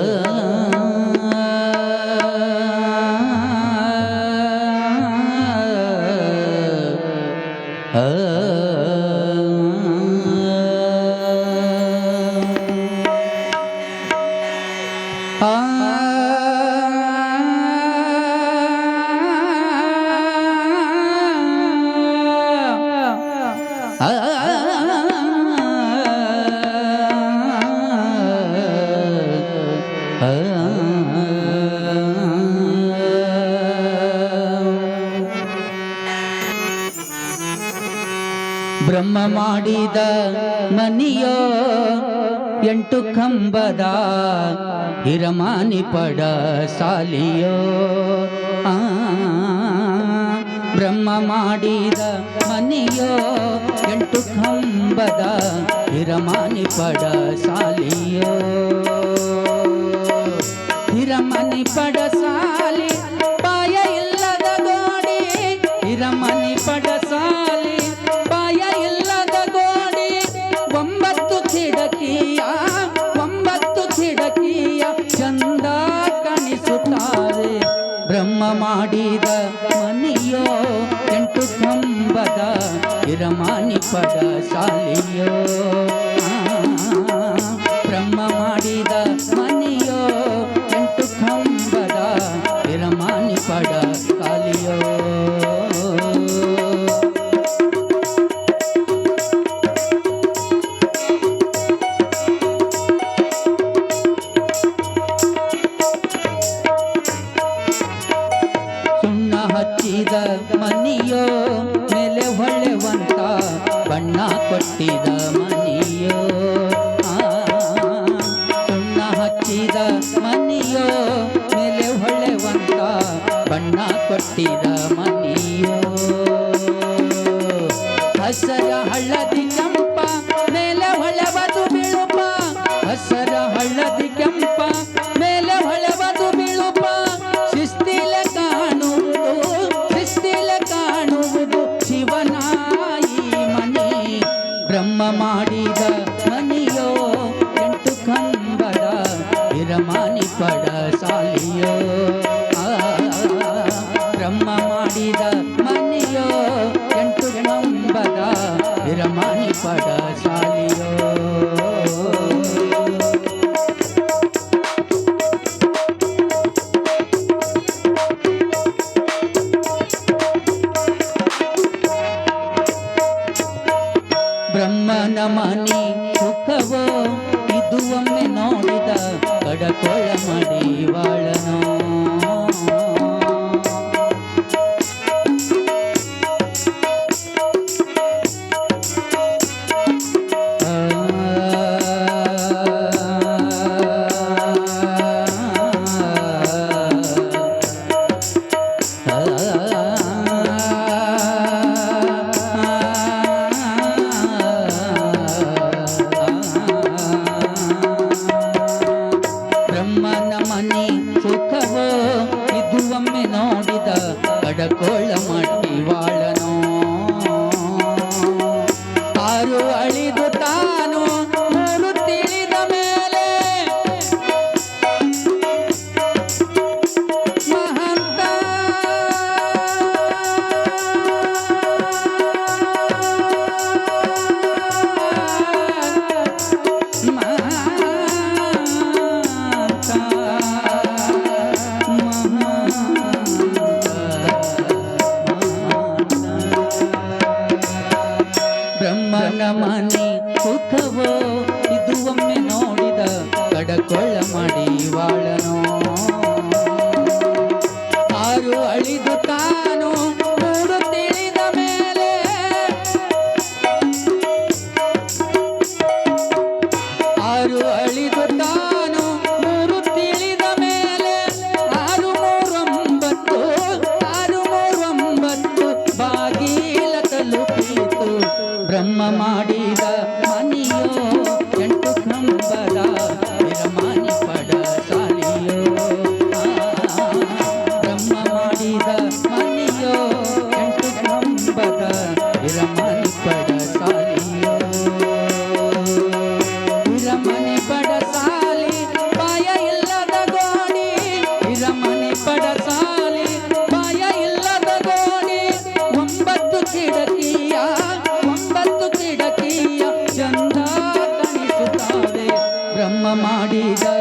啊。ಬ್ರಹ್ಮ ಮಾಡಿದ ಮನಿಯೋ ಎಂಟು ಕಂಬದ ಹಿರಮಾನಿ ಪಡ ಸಾಲಿಯೋ. ಆ, ಬ್ರಹ್ಮ ಮಾಡಿದ ಮನಿಯೋ ಎಂಟು ಕಂಬದ ಹಿರಮಾನಿ ಪಡ ಸಾಲಿಯೋ. ಹಿರಮನಿ ಪಡ ಮಾಡಿದ ಮನೆಯೋ ಎಂಟು ಕಂಬದ ಹಿರಮಾನಿ ಪದ ಸಾಲಿಯೋ ಹಚ್ಚಿದ ಮನಿಯೋ ಮೇಲೆ ಹೊಳೆವಂತ ಬಣ್ಣ ಕೊಟ್ಟಿದ ಮನಿಯೋ. ಸುಣ್ಣ ಹಚ್ಚಿದ ಮನಿಯೋ ಮೇಲೆ ಹೊಳೆವಂತ ಬಣ್ಣ ಕೊಟ್ಟಿದ ಮನಿಯೋ. ಹಸರ ಹಳ್ಳದಿ ಕೆಂಪ ಮೇಲೆ ಹೊಳೆಬದು ವಿರಮಾನಿ ಪಡ ಸಾಲಿಯೋ ಆ, ಬ್ರಹ್ಮ ಮಾಡಿದ ಮನಿಯೋ ಎಂಟು ಕಂಬದ ವಿರಮಾನಿ ಪಡ ಸಾಲಿಯೋ ಬ್ರಹ್ಮನ ಮನಿ ಸುಖವೋ ಇದು ಒಮ್ಮೆ ನೋಡಿದ ಕಡಕೊಳ ಮಡಿವಾಳನೋ ಬ್ರಹ್ಮನ மாட்டி வாழ না মানে কোথাও ಮಾಡಿದ ಮನಿಯೋ ಎಂಟು ಕಂಬದ ಮಾಡಿದ